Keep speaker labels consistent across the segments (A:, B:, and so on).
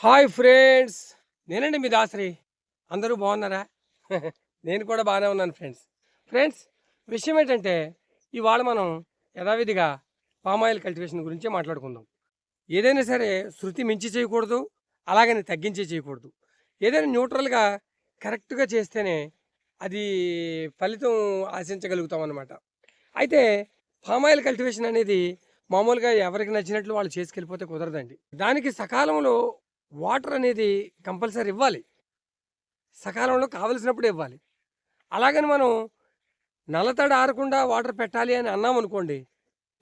A: Hi friends! నేనండి మీ దాసరి. అందరూ బాగున్నారా? నేను కూడా బాగానే ఉన్నాను ఫ్రెండ్స్. ఫ్రెండ్స్ విషయం ఏంటంటే ఇవాళ మనం యథావిధిగా పామాయిల్ కల్టివేషన్ గురించి మాట్లాడుకుందాం. ఏదైనా సరే శృతి మించి చేయకూడదు అలాగని తగ్గించి చేయకూడదు. ఏదైనా న్యూట్రల్గా కరెక్ట్గా చేస్తేనే అది ఫలితం ఆశించగలుగుతాం అన్నమాట అయితే పామాయిల్ కల్టివేషన్ అనేది మామూలుగా ఎవరికి నచ్చినట్లు వాళ్ళు చేసుకెళ్ళిపోతే కుదరదండి. దానికి సకాలంలో వాటర్ అనేది కంపల్సరీ ఇవ్వాలి. సకాలంలో కావలసినప్పుడు ఇవ్వాలి. అలాగని మనం నల్లతడి ఆరకుండా వాటర్ పెట్టాలి అని అన్నాం అనుకోండి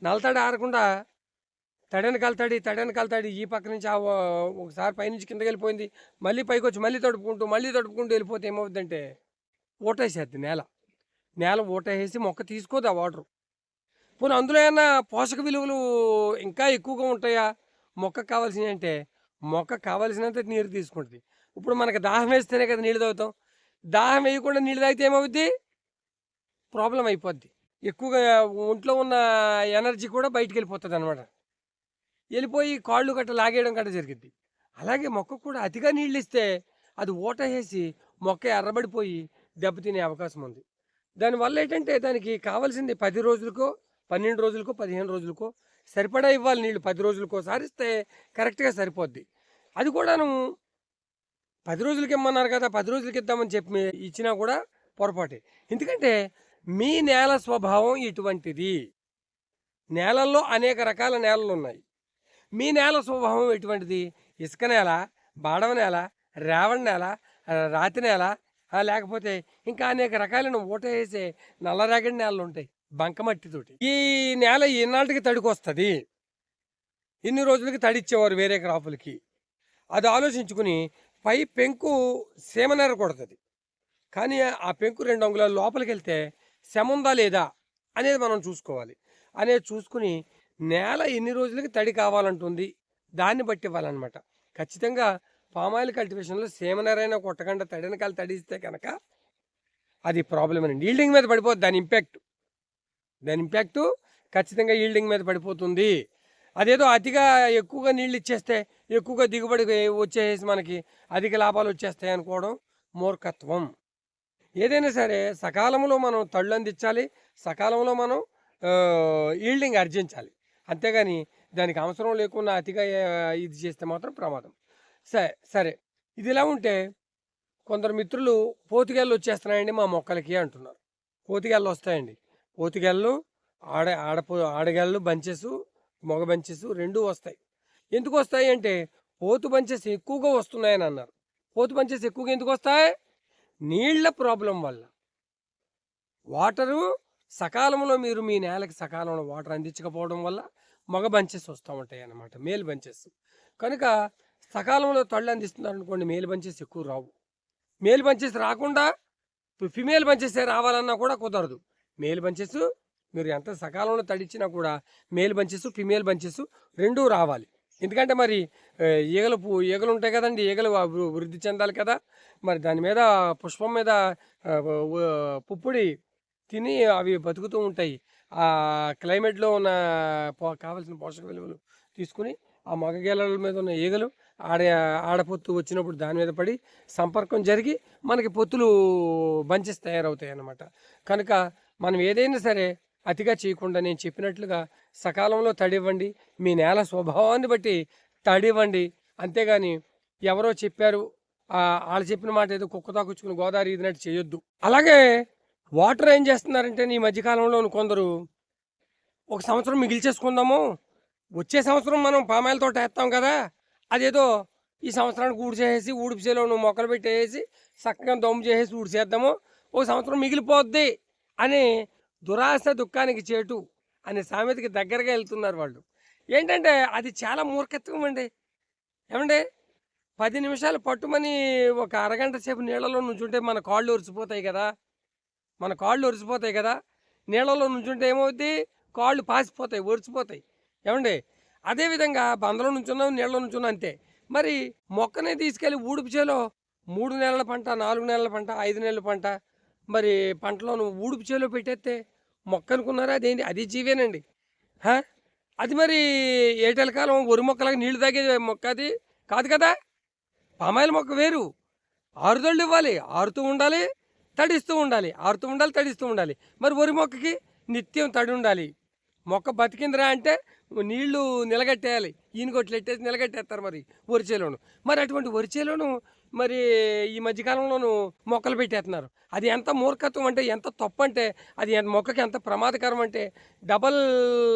A: నల్లతడి ఆరకుండా తడని కలతాడి తడని కలతాడి ఈ పక్క నుంచి ఆ ఒకసారి పైనుంచి కిందకి వెళ్ళిపోయింది మళ్ళీ పైకి వచ్చి మళ్ళీ తడుపుకుంటూ మళ్ళీ తడుపుకుంటూ వెళ్ళిపోతే ఏమవుతుందంటే ఓటేసేద్ది నేల. నేల ఓటేసి మొక్క తీసుకోదు ఆ వాటర్. పోనీ అందులో ఏమన్నా పోషక విలువలు ఇంకా ఎక్కువగా ఉంటాయా? మొక్కకు కావాల్సినవి అంటే మొక్క కావాల్సినంత నీరు తీసుకుంటుంది. ఇప్పుడు మనకు దాహం వేస్తేనే కదా నీళ్ళు తాగుతాం. దాహం వేయకుండా నీళ్ళు తాగితే ఏమవుద్ది? ప్రాబ్లం అయిపోద్ది. ఎక్కువగా ఒంట్లో ఉన్న ఎనర్జీ కూడా బయటికి వెళ్ళిపోతుంది అనమాట వెళ్ళిపోయి కాళ్ళు గట్ట లాగేయడం గట్ట జరిగింది అలాగే మొక్క కూడా అతిగా నీళ్ళు ఇస్తే అది ఓట వేసి మొక్క ఎర్రబడిపోయి దెబ్బతినే అవకాశం ఉంది. దానివల్ల ఏంటంటే దానికి కావాల్సింది పది రోజులకో పన్నెండు రోజులకో పదిహేను రోజులకో సరిపడా ఇవ్వాలి నీళ్ళు. పది రోజులకోసారి ఇస్తే కరెక్ట్గా సరిపోద్ది. అది కూడాను పది రోజులకి ఇమ్మన్నారు కదా! పది రోజులకి ఇద్దామని చెప్పి ఇచ్చినా కూడా పొరపాటే. ఎందుకంటే మీ నేల స్వభావం ఇటువంటిది. నేలల్లో అనేక రకాల నేలలు ఉన్నాయి మీ నేల స్వభావం ఎటువంటిది? ఇసుక నేల బాడవ నేల రేవణ నేల రాతి నేల లేకపోతే ఇంకా అనేక రకాలైన ఊట వేసే నల్లరేగడి నేలలు ఉంటాయి బంకమట్టితోటి ఈ నేల ఈనాటికి తడికొస్తుంది. ఇన్ని రోజులకి తడిచ్చేవారు వేరే క్రాపులకి. అది ఆలోచించుకుని పై పెంకు సీమనెర కొడుతుంది కానీ ఆ పెంకు రెండు అంగుళాల లోపలికి వెళ్తే శమ ఉందా లేదా అనేది మనం చూసుకోవాలి. అనేది చూసుకుని నేల ఎన్ని రోజులకి తడి కావాలంటుంది? దాన్ని బట్టి ఇవ్వాలన్నమాట. ఖచ్చితంగా పామాయిల్ కల్టివేషన్లో సేమనరైనా కొట్టకుండా తడినకాలు తడిస్తే కనుక అది ప్రాబ్లం అండి ఈల్డింగ్ మీద పడిపోతుంది దాని ఇంపాక్ట్. దాని ఇంపాక్ట్ ఖచ్చితంగా ఈల్డింగ్ మీద పడిపోతుంది. అదేదో అతిగా ఎక్కువగా నీళ్ళు ఇచ్చేస్తే ఎక్కువగా దిగుబడి వచ్చేసి మనకి అధిక లాభాలు వచ్చేస్తాయి అనుకోవడం మూర్ఖత్వం. ఏదైనా సరే సకాలంలో మనం తళ్ళు అందించాలి సకాలంలో మనం ఈల్డింగ్ అర్జించాలి. అంతేగాని దానికి అవసరం లేకుండా అతిగా ఇది చేస్తే మాత్రం ప్రమాదం. సరే సరే ఇది ఇలా ఉంటే కొందరు మిత్రులు పోతుగాళ్ళు వచ్చేస్తున్నాయండి మా మొక్కలకి అంటున్నారు. పోతుగాళ్ళు వస్తాయండి. పోతుగాళ్ళు ఆడ ఆడపో ఆడగాళ్ళు బంచెస్ మగ బంచెస్ రెండూ వస్తాయి. ఎందుకు వస్తాయి అంటే పోతు బంచెస్ ఎక్కువగా వస్తున్నాయని అన్నారు. పోతు బంచెస్ ఎక్కువగా ఎందుకు వస్తాయి నీళ్ళ ప్రాబ్లం వల్ల. వాటరు సకాలంలో మీరు మీ నేలకి సకాలంలో వాటర్ అందించకపోవడం వల్ల మగ బంచెస్ వస్తూ ఉంటాయి అన్నమాట మేల్ బంచెస్. కనుక సకాలంలో తళ్ళు అందిస్తున్నారు అనుకోండి మేల్ బంచెస్ ఎక్కువ రావు. మేల్ బంచెస్ రాకుండా ఫిమేల్ బంచెస్ రావాలన్నా కూడా కుదరదు. మేల్ బంచెస్ మీరు ఎంత సకాలంలో తడిచ్చినా కూడా మేల్ బంచెస్ ఫిమేల్ బంచెస్ రెండూ రావాలి. ఎందుకంటే మరి ఈగలు పు- ఈగలు ఉంటాయి కదండి ఈగలు వృద్ధి చెందాలి కదా. మరి దాని మీద పుష్పం మీద పుప్పుడి పుప్పొడి తిని అవి బతుకుతూ ఉంటాయి. ఆ క్లైమేట్లో ఉన్న పో- కావలసిన పోషక విలువలు తీసుకుని ఆ మగగేలల మీద ఉన్న ఈగలు ఆడ ఆడపొత్తు వచ్చినప్పుడు దాని మీద పడి సంపర్కం జరిగి మనకి పొత్తులు బంచెస్ తయారవుతాయి అన్నమాట కనుక మనం ఏదైనా సరే అతిగా చేయకుండా నేను చెప్పినట్లుగా సకాలంలో తడివ్వండి. మీ నేల స్వభావాన్ని బట్టి తడివ్వండి. అంతేగాని ఎవరో చెప్పారు వాళ్ళు చెప్పిన మాట ఏదో కుక్క తాకొచ్చుకుని గోదావరి ఇదినట్టు చేయొద్దు. అలాగే వాటర్ ఏం చేస్తున్నారంటే ఈ మధ్యకాలంలో కొందరు ఒక సంవత్సరం మిగిల్చేసుకుందాము వచ్చే సంవత్సరం మనం పామాయిల తోట వేస్తాం కదా అదేదో ఈ సంవత్సరానికి ఊడి ఊడిపిసేలో నువ్వు మొక్కలు పెట్టేసి చక్కగా దొమ్ము చేసేసి ఊడిచేద్దాము ఒక సంవత్సరం మిగిలిపోద్ది అని దురాశ దుఃఖానికి చేటు. అనే సామెతకి దగ్గరగా వెళ్తున్నారు వాళ్ళు. ఏంటంటే అది చాలా మూర్ఖత్వం అండి. ఏమండి? పది నిమిషాలు పట్టుమని ఒక అరగంట సేపు నీళ్ళలో నుంచుంటే మన కాళ్ళు ఒరిచిపోతాయి కదా. మన కాళ్ళు ఒరిసిపోతాయి కదా. నీళ్ళలో నుంచుంటే ఏమవుద్ది? కాళ్ళు పాసిపోతాయి ఒరిచిపోతాయి ఏమండి? అదేవిధంగా బందలో నుంచున్నాం నీళ్ళలో నుంచున్నాం అంతే. మరి మొక్కనే తీసుకెళ్ళి ఊడుపు చేలో మూడు నెలల పంట నాలుగు నెలల పంట ఐదు నెలల పంట మరి పంటలో నువ్వు ఊడుపు చేలో పెట్టేస్తే మొక్క అనుకున్నారా అదేంటి? అది జీవేనండి. అది మరి ఏటల కాలం వరి మొక్కలకు నీళ్ళు తాగే మొక్క అది? కాదు కదా? పామాయిల్ మొక్క వేరు. ఆరుదళ్ళు ఇవ్వాలి. ఆరుతూ ఉండాలి తడిస్తూ ఉండాలి. ఆరుతూ ఉండాలి తడిస్తూ ఉండాలి. మరి వరి మొక్కకి నిత్యం తడి ఉండాలి. మొక్క బతికిందిరా అంటే నీళ్ళు నిలగట్టేయాలి. ఈయన కొట్లు ఎట్టేసి నిలగట్టేస్తారు మరి వరిచేలోను మరి అటువంటి వరిచేలోను మరి ఈ మధ్యకాలంలోను మొక్కలు పెట్టేస్తున్నారు. అది ఎంత మూర్ఖత్వం అంటే ఎంత తప్పు అంటే అది మొక్కకి ఎంత ప్రమాదకరం అంటే డబల్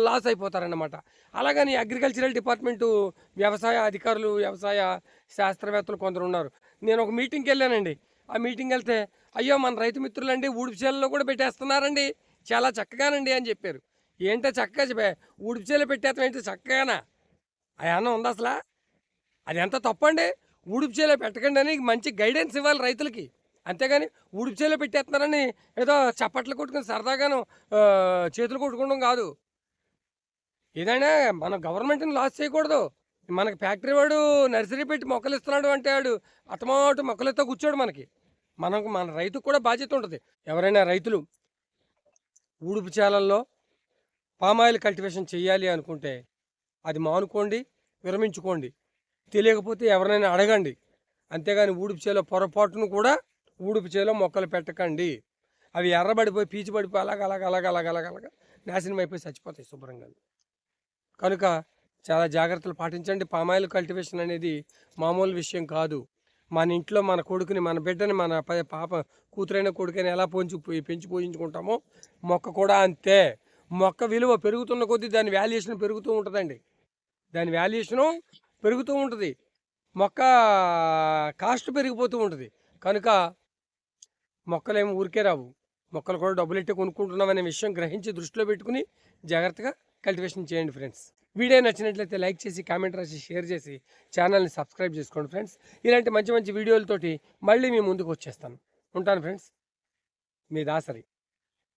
A: లాస్ అయిపోతారన్నమాట. అలాగని అగ్రికల్చరల్ డిపార్ట్మెంటు వ్యవసాయ అధికారులు వ్యవసాయ శాస్త్రవేత్తలు కొందరు ఉన్నారు. నేను ఒక మీటింగ్కి వెళ్ళానండి. ఆ మీటింగ్ వెళ్తే అయ్యో మన రైతు మిత్రులండి ఊడిపి కూడా పెట్టేస్తున్నారండి. చాలా చక్కగానండి అని చెప్పారు. ఏంటో చక్కగా చెప్పే ఊడిపి పెట్టేస్తాం ఏంటి చక్కగానా? ఆ ఉంది అసలు? అది ఎంత తప్పండి? ఊడిపిచేలో పెట్టకండి అని మంచి గైడెన్స్ ఇవ్వాలి రైతులకి. అంతేగాని ఊడిపి చేలో పెట్టేస్తున్నారని ఏదో చప్పట్లు కొట్టుకుని సరదాగాను చేతులు కొట్టుకోవడం కాదు. ఏదైనా మన గవర్నమెంట్ని లాస్ చేయకూడదు. మనకి ఫ్యాక్టరీ వాడు నర్సరీ పెట్టి మొక్కలు ఇస్తున్నాడు అంటే వాడు అటమాటు మొక్కలతో కూర్చోడు మనకి. మనకు మన రైతుకు కూడా బాధ్యత ఉంటుంది. ఎవరైనా రైతులు ఊడుపు చేలల్లో పామాయిల్ కల్టివేషన్ చేయాలి అనుకుంటే అది మానుకోండి విరమించుకోండి. తెలియకపోతే ఎవరినైనా అడగండి. అంతేగాని ఊడుపు చేలో పొరపాటును కూడా ఊడుపు చేలో మొక్కలు పెట్టకండి. అవి ఎర్రబడిపోయి పీచు పడిపోయి అలాగ అలాగ అలాగ అలాగ అలాగ అలాగ నాశనం అయిపోయి చచ్చిపోతాయి శుభ్రంగా. కనుక చాలా జాగ్రత్తలు పాటించండి. పామాయిల్ కల్టివేషన్ అనేది మామూలు విషయం కాదు. మన ఇంట్లో మన కొడుకుని మన బిడ్డని మన పాప కూతురైన కొడుకుని ఎలా పోంచి పెంచి పోయించుకుంటామో మొక్క కూడా అంతే. మొక్క విలువ పెరుగుతున్న కొద్దీ దాని వాల్యుయేషన్ పెరుగుతూ ఉంటుందండి. దాని వాల్యుయేషను పెరుగుతూ ఉంటుంది. మొక్క కాస్ట్ పెరిగిపోతూ ఉంటుంది. కనుక మొక్కలేమి ఊరికే రావు. మొక్కలు కూడా డబ్బులు ఎట్టి కొనుక్కుంటున్నామనే విషయం గ్రహించి దృష్టిలో పెట్టుకుని జాగ్రత్తగా కల్టివేషన్ చేయండి ఫ్రెండ్స్. వీడియో నచ్చినట్లయితే లైక్ చేసి కామెంట్ రాసి షేర్ చేసి ఛానల్ని సబ్స్క్రైబ్ చేసుకోండి ఫ్రెండ్స్. ఇలాంటి మంచి మంచి వీడియోలతోటి మళ్ళీ మీ ముందుకు వచ్చేస్తాను. ఉంటాను ఫ్రెండ్స్. మీ దాసరి.